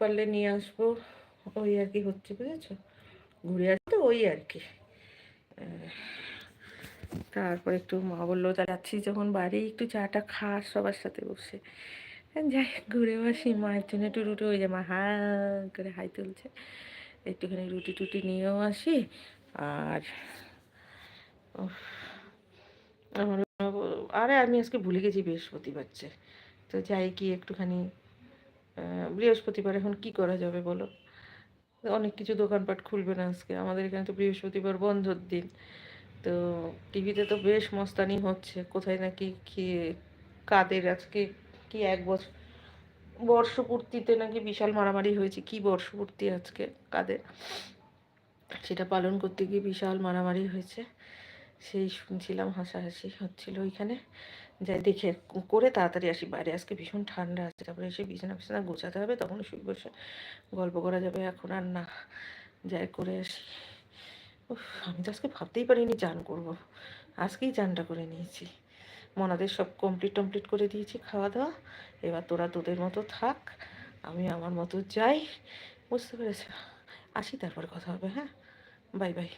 পারলে নিয়ে আসব। ওই আর কি হচ্ছে, বুঝেছ? ঘুরে আসতে ওই আর কি। তারপর একটু মা বলল, তা যাচ্ছি যখন বাড়ি, একটু চাটা খা, সবার সাথে বসে। যাই ঘুরে আসি। মায়ের জন্য একটু রুটি, ওই যে মা হা করে হাই তুলছে। একটুখানি রুটি টুটি নিয়েও আসি। আর আমার আরে আমি আজকে ভুলে গেছি বৃহস্পতিবার তো যাই কি একটুখানি বৃহস্পতিবার এখন কি করা যাবে বলো? অনেক কিছু দোকানপাট খুলবে না আজকে। আমাদের এখানে তো বৃহস্পতিবার বন্ধর দিন। তো টিভিতে তো বেশ মস্তানি হচ্ছে। কোথায় নাকি কি কাদের আজকে কি এক বছর বর্ষপূর্তিতে নাকি বিশাল মারামারি হয়েছে। কি বর্ষপূর্তি আজকে কাদের? সেটা পালন করতে গিয়ে বিশাল মারামারি হয়েছে। সেই শুনছিলাম, হাসাহাসি হচ্ছিল ওইখানে। যাই দেখে করে তাড়াতাড়ি আসি বাইরে। আজকে ভীষণ ঠান্ডা আছে। তারপরে এসে বিছানা বিছানা গোছাতে হবে তখন শুয়ে বসে গল্প করা যাবে। এখন আর না, যাই করে আসি। আমি তো আজকে ভাবতেই পারিনি চান করব। আজকেই চানটা করে নিয়েছি। মনাদের সব কমপ্লিট টমপ্লিট করে দিয়েছি খাওয়া দাওয়া এবার তোরা তোদের মতো থাক, আমি আমার মতো যাই। বুঝতে পেরেছ? আসি তারপর কথা হবে হ্যাঁ? Bye bye.